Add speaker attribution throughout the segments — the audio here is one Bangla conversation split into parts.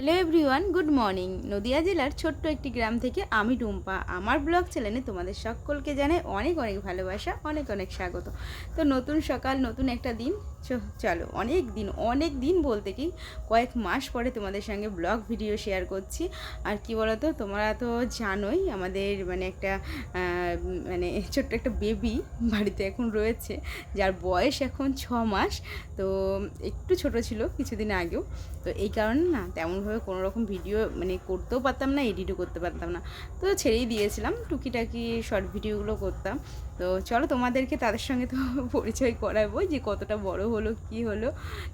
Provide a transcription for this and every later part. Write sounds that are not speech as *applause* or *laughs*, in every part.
Speaker 1: Hello everyone, good morning. Nadia জেলার ছোট্ট একটি গ্রাম থেকে আমি টুম্পা। আমার ব্লগ চ্যানেলে তোমাদের সকলকে জানাই অনেক অনেক ভালোবাসা, অনেক অনেক স্বাগত। তো নতুন সকাল, নতুন একটা দিন চলো, অনেক দিন অনেক দিন বলতে কি, কয়েক মাস পরে তোমাদের সঙ্গে ব্লগ ভিডিও শেয়ার করছি। আর কি বলতো, তোমরা তো জানোই আমাদের মানে একটা মানে ছোট্ট একটা বেবি বাড়িতে এখন রয়েছে, যার বয়স এখন ছ মাস, তো একটু ছোট ছিল কিছুদিন আগেও। তো এই কারণে না, তেমনভাবে কোনো রকম ভিডিও মানে করতেও পারতাম না এডিটও করতে পারতাম না। তো ছেড়েই দিয়েছিলাম, টুকিটাকি শর্ট ভিডিওগুলো করতাম। তো চলো, তোমাদেরকে তাদের সঙ্গে তো *laughs* পরিচয় করাবো যে কতটা বড় হলো, কি হলো,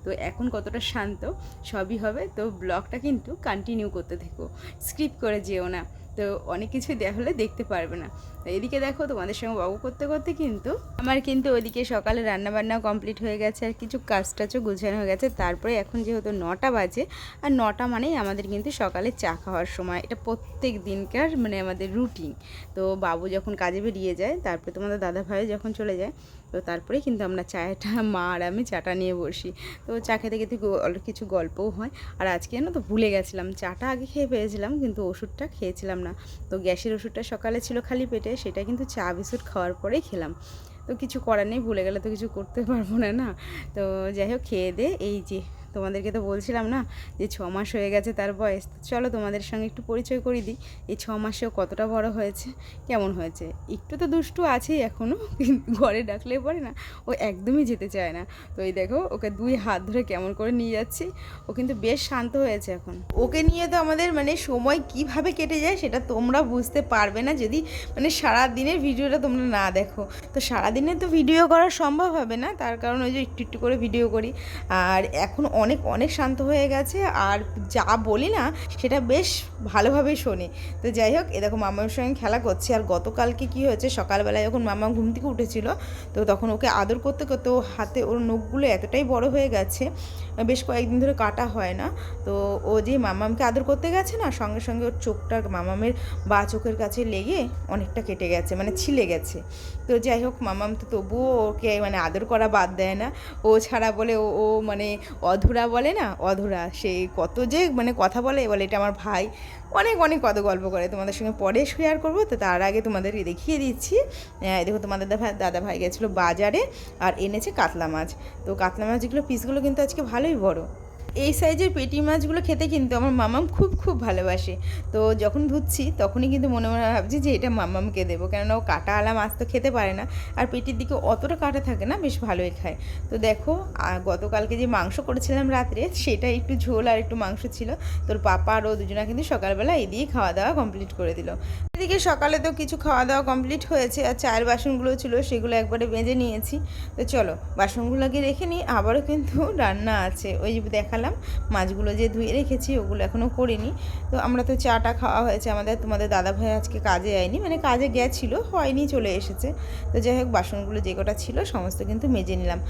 Speaker 1: তো এখন কতটা শান্ত, সবই হবে। তো ব্লগটা কিন্তু কন্টিনিউ করতে থেকো স্ক্রিপ করে যেও না। তো অনেক কিছু হলে দেখতে পারবে না। তো এদিকে দেখো, তোমাদের সঙ্গে বাবু করতে করতে কিন্তু আমার কিন্তু ওদিকে সকালে রান্নাবান্না কমপ্লিট হয়ে গেছে, আর কিছু কাজ টাজও গুছানো হয়ে গেছে। তারপরে এখন যেহেতু নটা বাজে, আর নটা মানেই আমাদের কিন্তু সকালে চা খাওয়ার সময়। এটা প্রত্যেক দিনকার মানে আমাদের রুটিন তো বাবু যখন কাজে বেরিয়ে যায়, তারপরে তোমাদের দাদা ভাই যখন চলে যায় তো তারপরে কিন্তু আমরা চাটা, মা আর আমি চাটা নিয়ে বসি। তো চা খেতে খেতে কিছু গল্পও হয়। আর আজকে না তো ভুলে গেছিলাম, চাটা আগে খেয়ে পেয়েছিলাম কিন্তু ওষুধটা খেয়েছিলাম না। তো গ্যাসের ওষুধটা সকালে ছিল খালি পেটে, সেটা কিন্তু চা, বিস্কুট খাওয়ার পরেই খেলাম। তো কিছু করার নেই, ভুলে গেলে তো কিছু করতে পারব না না। তো যাই হোক, খেয়ে দে, এই যে তোমাদেরকে তো বলছিলাম না যে ছ মাস হয়ে গেছে তার বয়স। চলো তোমাদের সঙ্গে একটু পরিচয় করে দিই এই ছ মাসেও কতটা বড় হয়েছে, কেমন হয়েছে। একটু তো দুষ্টু আছেই এখনও কিন্তু ঘরে ডাকলে পরে না, ও একদমই যেতে চায় না। তো এই দেখো, ওকে দুই হাত ধরে কেমন করে নিয়ে যাচ্ছি। ও কিন্তু বেশ শান্ত হয়েছে এখন। ওকে নিয়ে তো আমাদের মানে সময় কীভাবে কেটে যায় সেটা তোমরা বুঝতে পারবে না যদি মানে সারা দিনের ভিডিওটা তোমরা না দেখো। তো সারা দিনে তো ভিডিও করা সম্ভব হবে না, তার কারণ ওই যে একটু একটু করে ভিডিও করি। আর এখন অনেক অনেক শান্ত হয়ে গেছে আর যা বলি না সেটা বেশ ভালোভাবেই শোনে। তো যাই হোক, এ দেখো মামার সঙ্গে খেলা করছে আর গতকালকে কি হয়েছে? সকালবেলায় যখন মামা ঘুম থেকে উঠেছিল, তো তখন ওকে আদর করতে করতে ও হাতে ওর নখগুলো এতটাই বড় হয়ে গেছে, বেশ কয়েকদিন ধরে কাটা হয় না। তো ও যে মামামকে আদর করতে গেছে না, সঙ্গে সঙ্গে ওর চোখটা মামামের বা চোখের কাছে লেগে অনেকটা কেটে গেছে মানে ছিলে গেছে। তো যাই হোক, মামাম তো তবুও ওকে মানে আদর করা বাদ দেয় না। ও ছাড়া বলে ও মানে অধুরা বলে না, অধুরা। সে কত যে মানে কথা বলে বলে এটা আমার ভাই। অনেক অনেক কত গল্প করে। তোমাদের সঙ্গে পরে শেয়ার করব। তো তার আগে তোমাদেরকে দেখিয়ে দিচ্ছি। দেখো তোমাদের দাদা দাদা ভাই গেছিল বাজারে আর এনেছে কাতলা মাছ। তো কাতলা মাছগুলো, পিসগুলো কিন্তু আজকে ভালোই বড়। এই সাইজের পেটি মাছগুলো খেতে কিন্তু আমার মামাম খুব খুব ভালোবাসে। তো যখন ধুচ্ছি তখনই কিন্তু মনে মনে ভাবছি যে এটা মামামকে দেবো। কেননা ও কাটা আলা মাছ তো খেতে পারে না। আর পেটির দিকে অতটা কাটা থাকে না, বেশ ভালোই খায়। তো দেখো গতকালকে যে মাংস করেছিলাম রাত্রে সেটা একটু ঝোল আর একটু মাংস ছিল। তোর পাপা আর ও দুজনা কিন্তু সকালবেলা এই দিয়ে খাওয়া দাওয়া কমপ্লিট করে দিল। এদিকে সকালে তো কিছু খাওয়া দাওয়া কমপ্লিট হয়েছে আর চায়ের বাসনগুলো ছিল সেগুলো একবারে বেঁধে নিয়েছি। তো চলো, বাসনগুলোকে রেখে নিই। আবারও কিন্তু রান্না আছে। ওই যে দেখালাম মাছগুলো যে ধুয়ে রেখেছি, ওগুলো এখনও করিনি। তো আমরা তো চাটা খাওয়া হয়েছে। আমাদের, তোমাদের দাদা ভাই আজকে কাজে আয়নি মানে কাজে গেছিল, হয়নি, চলে এসেছে। তো যাই হোক, বাসনগুলো যে কটা ছিল, সমস্ত কিন্তু মেজে নিলাম।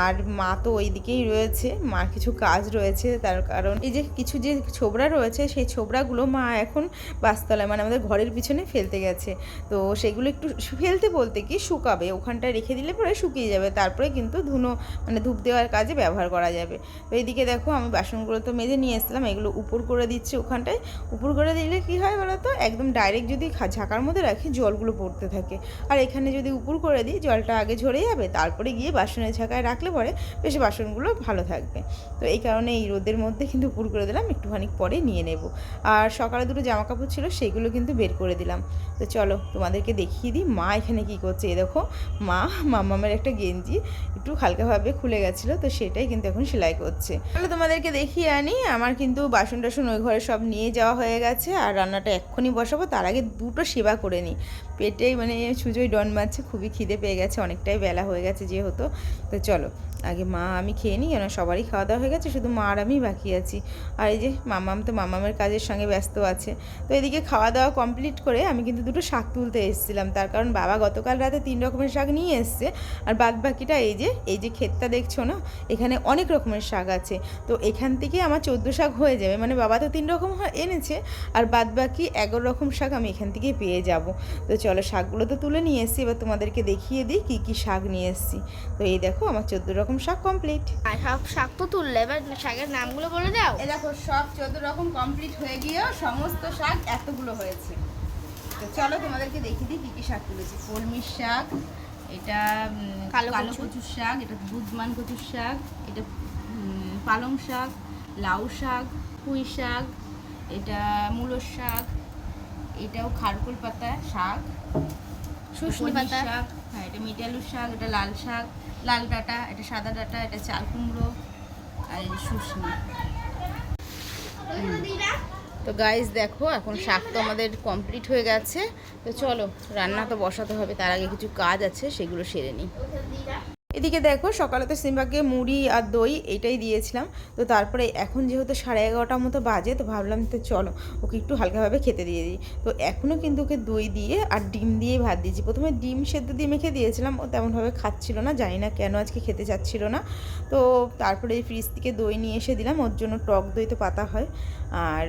Speaker 1: আর মা তো ওই দিকেই রয়েছে। মার কিছু কাজ রয়েছে, তার কারণ এই যে কিছু যে ছোবড়া রয়েছে, সেই ছোবড়াগুলো মা এখন বাসতলায় মানে আমাদের ঘরের পিছনে ফেলতে গেছে। তো সেগুলো একটু ফেলতে বলতে কি, শুকাবে। ওখানটায় রেখে দিলে পরে শুকিয়ে যাবে। তারপরে কিন্তু ধুনো মানে ধূপ দেওয়ার কাজে ব্যবহার করা যাবে। তো এইদিকে দেখো আমি বাসনগুলো তো মেজে নিয়ে এসেছিলাম, এগুলো উপর করে দিচ্ছি ওখানটায়। উপর করে দিলে কি হয় বলো তো? একদম ডাইরেক্ট যদি ঝাঁকার মধ্যে রাখি, জলগুলো পড়তে থাকে। আর এখানে যদি উপর করে দিই, জলটা আগে ঝরে যাবে, তারপরে গিয়ে বাসনের ঝাঁকায় রাখলে পরে বেশ বাসনগুলো ভালো থাকবে। তো এই কারণে এই রোদের মধ্যে কিন্তু উপর করে দিলাম, একটুখানি পরে নিয়ে নেব। আর সকালে দুটো জামা কাপড় ছিল, সেগুলো কিন্তু বের করে দিলাম। তো চলো তোমাদেরকে দেখিয়ে দিই, মা এখানে কি করছে। এ দেখো, মা মামামের একটা গেঞ্জি একটু হালকাভাবে খুলে গেছিল, তো সেটাই কিন্তু এখন সেলাই করছে। চলো তোমাদেরকে দেখিয়ে আনি, আমার কিন্তু বাসন টাসন ওই ঘরে সব নিয়ে যাওয়া হয়ে গেছে, আর রান্নাটা এক্ষুনি বসাবো, তার আগে দুটো সেবা করে নিই। পেটে মানে সুজোই ডন মারছে, খুবই খিদে পেয়ে গেছে, অনেকটাই বেলা হয়ে গেছে যেহেতু, তো চলো। আগে মা, আমি খেয়ে নিই, কেন? সবারই খাওয়া দাওয়া হয়ে গেছে, শুধু মা আর আমি বাকি আছি। আর এই যে মামাম তো মামামের কাজের সঙ্গে ব্যস্ত আছে। তো এদিকে খাওয়া দাওয়া কমপ্লিট করে আমি কিন্তু দুটো শাক তুলতে এসেছিলাম। তার কারণ বাবা গতকাল রাতে তিন রকমের শাক নিয়ে এসছে। আর বাদ বাকিটা এই যে এই যে ক্ষেতটা দেখছ না? এখানে অনেক রকমের শাক আছে। তো এখান থেকে আমার চোদ্দ শাক হয়ে যাবে। মানে বাবা তো তিন রকম এনেছে। আর বাদ বাকি এগারো রকম শাক আমি এখান থেকেই পেয়ে যাব। তো চলো শাকগুলো তো তুলে নিয়ে এসেছি। এবার তোমাদেরকে দেখিয়ে দিই কী কী শাক নিয়ে এসেছি। তো এই দেখো, আমার চোদ্দ রকম রকম শাক কমপ্লিট
Speaker 2: আর সব শাক তো তুললে এবার শাকের নামগুলো বলে দাও।
Speaker 1: এ দেখো সব চোদ্দ রকম কমপ্লিট হয়ে গিয়েও সমস্ত শাক এতগুলো হয়েছে। তো চলো তোমাদেরকে দেখিয়ে দিই কী কী শাক তুলেছি। কলমির শাক এটা
Speaker 2: কালো
Speaker 1: কালো
Speaker 2: কচু।
Speaker 1: কচুর শাক এটা বুধমান কচুর শাক এটা পালং শাক লাউ শাক পুঁই শাক এটা মূলোর শাক এটাও খারকুল পাতা শাক
Speaker 2: শুশনি পাতা।
Speaker 1: শাক হ্যাঁ এটা মিঠে শাক, এটা লাল শাক, লাল ডাটা, এটা সাদা ডাটা, এটা চাল কুমড়ো আর এই শুশনি। তো গাইজ দেখো, এখন শাক তো আমাদের কমপ্লিট হয়ে গেছে। তো চলো, রান্না তো বসাতে হবে, তার আগে কিছু কাজ আছে, সেগুলো সেরে নিই। এদিকে দেখো, সকালে তো সিম্বাকে মুড়ি আর দই এটাই দিয়েছিলাম। তো তারপরে এখন যেহেতু সাড়ে এগারোটার মতো বাজে, তো ভাবলাম তো চলো, ওকে একটু হালকাভাবে খেতে দিয়ে দিই। তো এখনও কিন্তু ওকে দই দিয়ে আর ডিম দিয়ে ভাত দিয়েছি। প্রথমে ডিম সেদ্ধ দিয়ে মেখে দিয়েছিলাম, ও তেমনভাবে খাচ্ছিল না, জানি না কেন আজকে খেতে চাচ্ছিল না। তো তারপরে এই ফ্রিজ থেকে দই নিয়ে এসে দিলাম, ওর জন্য টক দই তো পাতা হয়। আর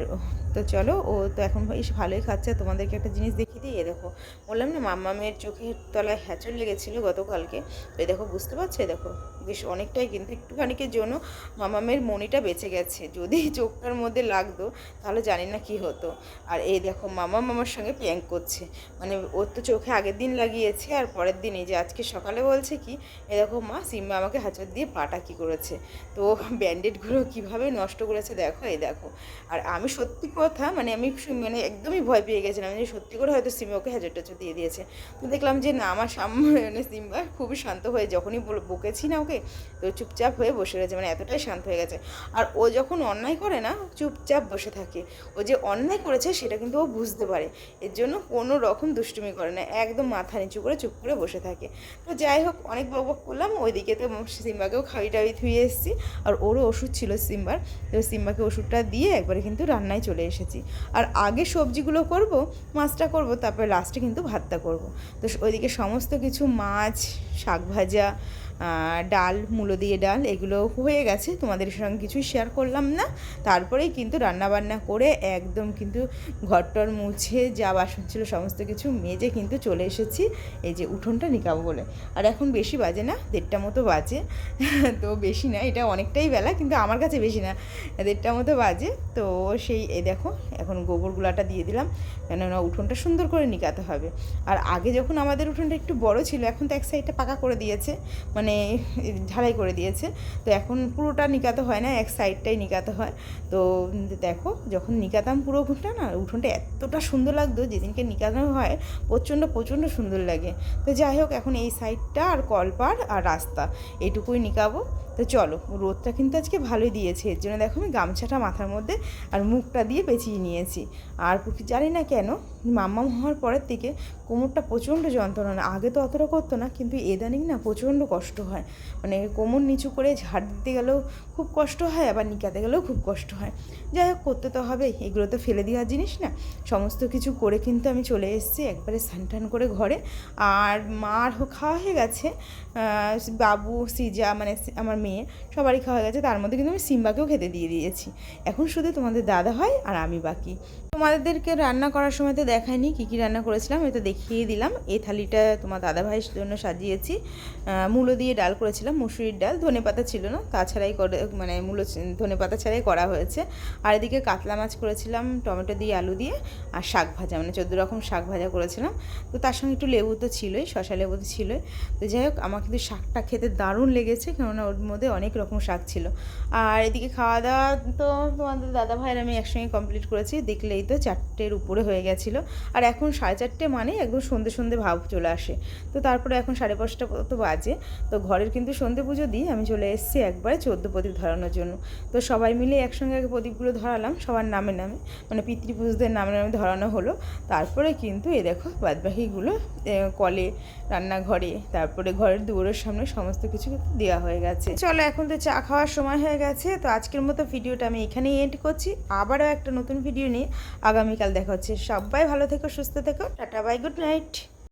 Speaker 1: তো চলো, ও তো এখন বেশ ভালোই খাচ্ছে, তোমাদেরকে একটা জিনিস দেখিয়ে দিই, এ দেখো। বললাম না মাম্মা মেয়ের চোখের তলায় হ্যাঁচড় লেগেছিলো গতকালকে। তো এই দেখো, বুঝতে পারছ? দেখো, বেশ অনেকটাই কিন্তু একটুখানিকের জন্য মামা মেয়ের মনিটা বেঁচে গেছে। যদি *laughs* চোখটার মধ্যে লাগতো, তাহলে জানি না কি হতো। আর এই দেখো, মামা মামার সঙ্গে প্র্যাঙ্ক করছে। মানে ওর তো চোখে আগের দিন লাগিয়েছে, আর পরের দিন এই যে আজকে সকালে বলছে কি, এ দেখো মা, সিম্বা আমাকে হাঁচড় দিয়ে পাটা কি করেছে? তো *laughs* ব্যান্ডেডগুলো কীভাবে নষ্ট করেছে দেখো, এই দেখো। আর আমি সত্যি কথা মানে আমি মানে একদমই ভয় পেয়ে গেছিলাম যে সত্যি করে হয়তো সিম্বা ওকে হাজার টাচর দিয়ে দিয়েছে। তো দেখলাম যে না, আমার সামনে মানে সিম্বা খুবই শান্ত হয়ে যখনই বকেছি না ওকে, তো চুপচাপ হয়ে বসে রয়েছে মানে এতটাই শান্ত হয়ে গেছে। আর ও যখন অন্যায় করে না, চুপচাপ বসে থাকে। ও যে অন্যায় করেছে, সেটা কিন্তু ও বুঝতে পারে। এর জন্য কোনো রকম দুষ্টুমি করে না, একদম মাথা নিচু করে চুপ করে বসে থাকে। তো যাই হোক, অনেক বক বক করলাম। ওইদিকে তো সিম্বাকেও খাবি টাবি ধুয়ে এসেছি। আর ওরও ওষুধ ছিল সিম্বার। তো সিম্বাকে ওষুধটা দিয়ে একবারে কিন্তু রান্নায় চলে এসেছি। আর আগে সবজিগুলো করব, মাছটা করব, তারপরে লাস্টে কিন্তু ভাতটা করব। তো ওইদিকে সমস্ত কিছু, মাছ, শাক ভাজা ডাল, মূলো দিয়ে ডাল, এগুলো হয়ে গেছে। তোমাদের সঙ্গে কিছুই শেয়ার করলাম না। তারপরেই কিন্তু রান্না বান্না করে একদম কিন্তু ঘরটর মুছে, যা বাসন ছিল, সমস্ত কিছু মেজে কিন্তু চলে এসেছি। এই যে উঠোনটা নিকাবো বলে। আর এখন বেশি বাজে না, দেড়টা মতো বাজে। *laughs* তো বেশি না, এটা অনেকটাই বেলা, কিন্তু আমার কাছে বেশি না, দেড়টা মতো বাজে। তো সেই, এ দেখো, এখন গোবর গুলাটা দিয়ে দিলাম, কেননা উঠোনটা সুন্দর করে নিকাতে হবে। আর আগে যখন আমাদের উঠোনটা একটু বড় ছিল, এখন তো এক সাইডটা পাকা করে দিয়েছে। মানে ঢালাই করে দিয়েছে। তো এখন পুরোটা নিকাতে হয় না, এক সাইডটাই নিকাতে হয়। তো দেখো, যখন নিকাতাম পুরো উঠোনটা না, উঠোনটা এতটা সুন্দর লাগতো, যেদিনকে নিকানো হয়, প্রচণ্ড প্রচণ্ড সুন্দর লাগে। তো যাই হোক, এখন এই সাইডটা আর কলপার আর রাস্তা, এটুকুই নিকাবো। তো চলো, রোদটা কিন্তু আজকে ভালোই দিয়েছে। এর জন্য দেখো আমি গামছাটা মাথার মধ্যে আর মুখটা দিয়ে পেঁচিয়ে নিয়েছি। আর জানি না কেন, মাম্মাম হওয়ার পরের থেকে কোমরটা প্রচণ্ড যন্ত্রণা আগে তো অতটা করতো না, কিন্তু এদানিং না প্রচণ্ড কষ্ট হয়। মানে কোমর নিচু করে ঝাড় দিতে গেলেও খুব কষ্ট হয়, আবার নিকাতে গেলেও খুব কষ্ট হয়। যাই হোক, করতে তো হবেই। এগুলো তো ফেলে দেওয়ার জিনিস না। সমস্ত কিছু করে কিন্তু আমি চলে এসেছি একবারে স্নান করে ঘরে। আর মার খাওয়া হয়ে গেছে। বাবু, সিজা মানে আমার মেয়ে সবারই খাওয়া গেছে, তার মধ্যে কিন্তু আমি সিম্বাকেও খেতে দিয়ে দিয়েছি। এখন শুধু তোমাদের দাদা হয় আর আমি বাকি। তোমাদেরকে রান্না করার সময় তো দেখায়নি কী কী রান্না করেছিলাম, এটা দেখিয়ে দিলাম। এই থালিটা তোমার দাদা ভাইয়ের জন্য সাজিয়েছি। মূলো দিয়ে ডাল করেছিলাম, মুসুরির ডাল, ধনে পাতা ছিল না, তাছাড়াই করে মানে মূলো ধনে পাতা ছাড়াই করা হয়েছে। আর এদিকে কাতলা মাছ করেছিলাম, টমেটো দিয়ে, আলু দিয়ে, আর শাক ভাজা মানে চোদ্দ রকম শাক ভাজা করেছিলাম। তো তার সঙ্গে একটু লেবু তো ছিলই শশা লেবু তো ছিলই। তো যাই হোক, আমার কিন্তু শাকটা খেতে দারুণ লেগেছে, কেননা ওর মধ্যে অনেক রকম শাক ছিল। আর এদিকে খাওয়া দাওয়া তো তোমাদের দাদা ভাইয়ের আমি একসঙ্গে কমপ্লিট করেছি। দেখলেই তো চারটের উপরে হয়ে গেছিল। আর এখন সাড়ে চারটে মানে একদম সন্ধে সন্ধে ভাব চলে আসে। তো তারপরে এখন সাড়ে পাঁচটা তো বাজে। তো ঘরের কিন্তু সন্ধে পুজো দিয়ে আমি চলে এসেছি একবারে চোদ্দ প্রদীপ ধরানোর জন্য। তো সবাই মিলে একসঙ্গে প্রদীপগুলো ধরালাম, সবার নামে নামে। মানে পিতৃপুরুষদের নামে নামে ধরানো হলো। তারপরে কিন্তু এ দেখো বাদবাকিগুলো কলে, রান্নাঘরে, তারপরে ঘরের দুয়ারের সামনে সমস্ত কিছু দেওয়া হয়ে গেছে। চলো, এখন তো চা খাওয়ার সময় হয়ে গেছে, তো আজকের মতো ভিডিওটা আমি এখানেই এন্ড করছি। আবারও একটা নতুন ভিডিও নিয়ে আগামীকাল দেখা হচ্ছে। সবাই ভালো থেকো, সুস্থ থেকো, টাটা বাই গুড নাইট